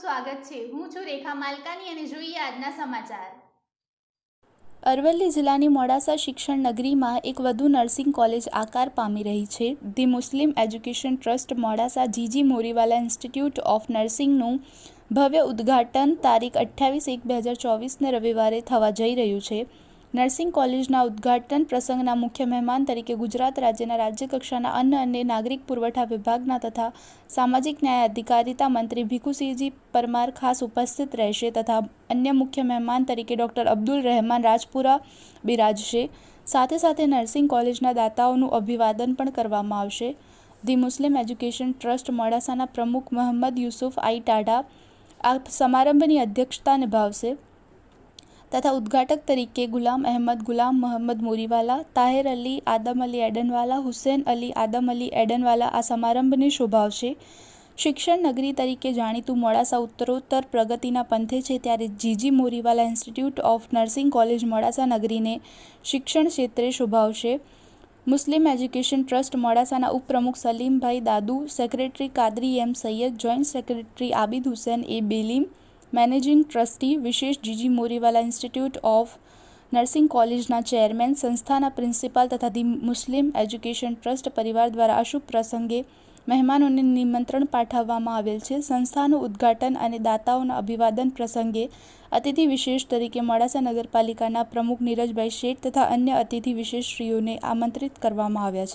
સ્વાગત છે. હું છું રેખા માલકાની અને જોઈએ આજના સમાચાર. અરવલ્લી જિલ્લાની મોડાસા શિક્ષણ નગરીમાં એક વધુ નર્સિંગ કોલેજ આકાર પામી રહી છે. The Muslim education trust Modasa G G Moriwala institute of નર્સિંગનું ભવ્ય ઉદ્ઘાટન તારીખ અઠ્ઠાવીસ એક બે હજાર ચોવીસને રવિવારે થવા જઈ રહ્યું છે. નર્સિંગ કોલેજના ઉદ્ઘાટન પ્રસંગના મુખ્ય મહેમાન તરીકે ગુજરાત રાજ્યના રાજ્યકક્ષાના અન્ન અને નાગરિક પુરવઠા વિભાગના તથા સામાજિક ન્યાય અધિકારીતા મંત્રી ભીખુસિંહજી પરમાર ખાસ ઉપસ્થિત રહેશે તથા અન્ય મુખ્ય મહેમાન તરીકે ડૉક્ટર અબ્દુલ રહેમાન રાજપુરા બિરાજશે. સાથે સાથે નર્સિંગ કોલેજના દાતાઓનું અભિવાદન પણ કરવામાં આવશે. ધી મુસ્લિમ એજ્યુકેશન ટ્રસ્ટ મોડાસાના પ્રમુખ મોહમ્મદ યુસુફ આઈ ટાઢા આ સમારંભની અધ્યક્ષતા નિભાવશે. તથા ઉદ્ઘાટક તરીકે ગુલામ અહેમદ, ગુલામ મોહમ્મદ મોરીવાલા, તાહેર અલી, આદમ અલી એડનવાલા, હુસેન અલી, આદમ અલી એડનવાલા આ સમારંભને શોભાવશે. શિક્ષણ નગરી તરીકે જાણીતું મોડાસા ઉત્તરોત્તર પ્રગતિના પંથે છે ત્યારે G G Moriwala institute of nursing college Modasa નગરીને શિક્ષણ ક્ષેત્રે શોભાવશે. મુસ્લિમ એજ્યુકેશન ટ્રસ્ટ મોડાસાના ઉપપ્રમુખ Salimbhai Dadu, secretary Kadri M Saiyed, joint secretary Abid Hussain A Belim managing trustee વિશેષ G G Moriwala institute of nursing કોલેજના chairman, સંસ્થાના principal તથા the Muslim education trust પરિવાર દ્વારા અશુભ પ્રસંગે મહેમાનોને નિમંત્રણ પાઠવવામાં આવેલ છે. સંસ્થાનું ઉદ્ઘાટન અને દાતાઓના અભિવાદન પ્રસંગે અતિથિ વિશેષ તરીકે મોડાસા નગરપાલિકાના પ્રમુખ નીરજભાઈ શેઠ તથા અન્ય અતિથિ વિશેષશ્રીઓને આમંત્રિત કરવામાં આવ્યા છે.